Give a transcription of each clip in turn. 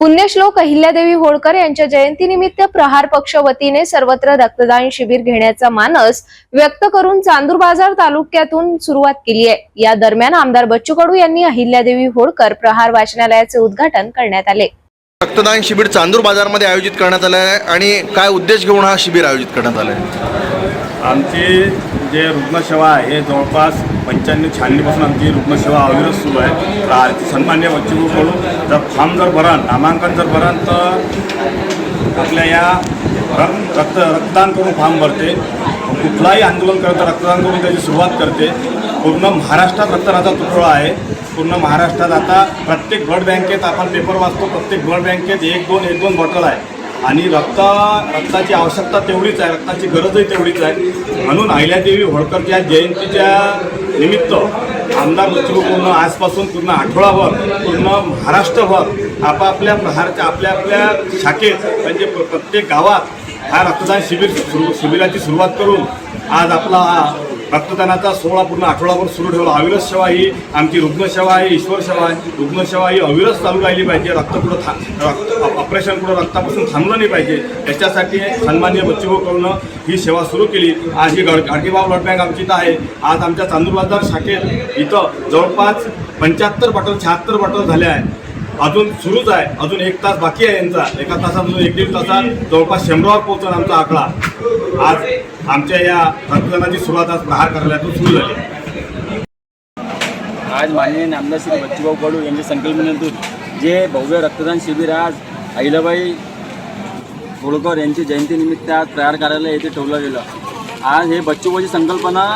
पुण्यश्लोक अहिल्यादेवी होळकर यांच्या जयंतीनिमित्त प्रहार पक्ष वतीने सर्वत्र रक्तदान शिबिर घेण्याचा मानस व्यक्त करून चांदूर बाजार तालुक्यातून सुरुवात केली आहे. या दरम्यान आमदार बच्चू कडू यांनी अहिल्यादेवी होळकर प्रहार वाचनालयाचे उद्घाटन करण्यात आले. रक्तदान शिबिर चांदूर बाजारमध्ये आयोजित करण्यात आलं आहे आणि काय उद्देश घेऊन हा शिबिर आयोजित करण्यात आला आहे? आमची जे रुग्णसेवा आहे हे जवळपास पंच्याण्णव शहाण्णवपासून आमची रुग्णसेवा अविरत सुरू आहे. सन्मान्य बच्चूकडून जर फॉर्म जर भराल नामांकन जर भराल तर आपल्या या रक्त रक्त रक्तदान करून फॉर्म भरते. कुठलाही आंदोलन करत रक्तदान करून त्याची सुरुवात करते. पूर्ण महाराष्ट्रात रक्तदानाचा तुटवडा आहे. पूर्ण महाराष्ट्रात आता प्रत्येक ब्लड बँकेत आपण पेपर वाचतो प्रत्येक ब्लड बँकेत एक दोन एक दोन बॉटल आहे. आणि रक्त रक्ताची आवश्यकता तेवढीच आहे रक्ताची गरजही तेवढीच आहे. म्हणून अहिल्यादेवी होळकरच्या जयंतीच्या निमित्त आमदार बच्चू पूर्ण आजपासून पूर्ण आठवडाभर पूर्ण महाराष्ट्रभर आपापल्या प्रहारच्या आपल्या आपल्या शाखेत म्हणजे प्रत्येक गावात हा रक्तदान शिबिर सुरू शिबिराची सुरुवात करून आज आपला रक्तदानाचा सोहळा पूर्ण आठवडाभर सुरू ठेवला. अविरस सेवा ही आमची रुग्णसेवा आहे ईश्वर सेवा आहे. रुग्णसेवा ही अविरस चालू राहिली पाहिजे. रक्त कुठं था रक्त ऑपरेशन कुठं रक्तापासून थांबलं नाही पाहिजे. याच्यासाठी सन्मान्य बच्चूभाऊकडून ही सेवा सुरू केली. आज ही गड गाडगेबाब ब्लड बँक आमची इथं आहे. आज आमच्या चांदूरबाजार शाखेत इथं जवळपास पंच्याहत्तर बॉटल शहात्तर बॉटल झाल्या आहेत. अजून सुरूच आहे. अजून एक तास बाकी आहे यांचा. एका तासात एक दीड तासात जवळपास शंभरावर पोहोचून आमचा आकडा. आज आमच्या या रक्तदानाची सुरुवात आज प्रहार कार्यालयातून सुरू झाली. आज माननीय नामदार श्री बच्चूभाऊ कडू यांच्या संकल्पनेतून जे भव्य रक्तदान शिबिर आज अहिलाबाई होळकर यांची जयंतीनिमित्त आज प्रहार कार्यालय येथे ठेवलं गेलं. आज हे बच्चूभाऊची संकल्पना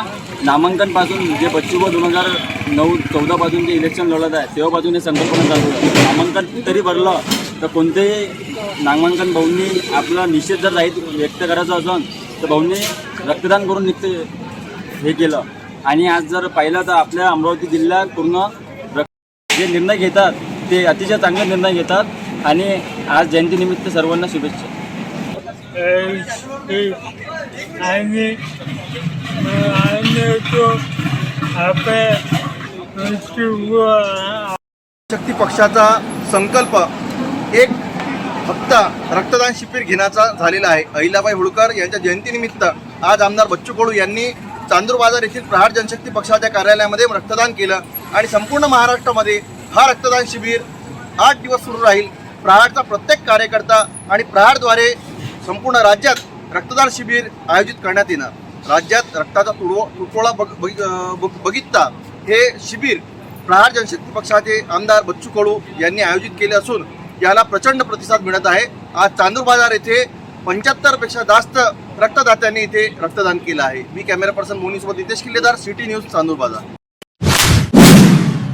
नामांकनपासून जे बच्चूभाऊ दोन हजार नऊ चौदापासून जे इलेक्शन लढत आहे तेव्हापासून हे संकल्पना चालू आहे. नामांकन तरी भरलं तर कोणतेही नामांकन भाऊंनी आपला निषेध जर राहीत व्यक्त करायचा असेल तर भाऊंनी रक्तदान करून निघते हे केलं. आणि आज जर पाहिलं तर आपल्या अमरावती जिल्ह्यात पूर्ण रक- जे निर्णय घेतात ते अतिशय चांगले निर्णय घेतात. आणि आज जयंतीनिमित्त सर्वांना शुभेच्छा. आणि आणि तो आपण शक्ती पक्षाचा संकल्प एक फक्त रक्तदान शिबिर घेण्याचा झालेला आहे. अहिल्याबाई होळकर यांच्या जयंतीनिमित्त आज आमदार बच्चू कडू यांनी चांदूर बाजार येथील प्रहार जनशक्ती पक्षाच्या कार्यालयामध्ये रक्तदान केलं आणि संपूर्ण महाराष्ट्रामध्ये हा रक्तदान शिबिर आठ दिवस सुरू राहील. प्रहारचा प्रत्येक कार्यकर्ता आणि प्रहारद्वारे संपूर्ण राज्यात रक्तदान शिबिर आयोजित करण्यात येणार. राज्यात रक्ताचा तुडव तुटवडा बघ बघितता हे शिबिर प्रहार जनशक्ती पक्षाचे आमदार बच्चू कडू यांनी आयोजित केले असून याला प्रचंड प्रतिसाद मिळत आहे. आज चांदूर बाजार येथे पंच्याहत्तरपेक्षा जास्त रक्तदात्यांनी इथे रक्तदान केलं आहे. मी कॅमेरा पर्सन मोनीसोबत नितेश किल्लेदार सिटी न्यूज चांदूर बाजार.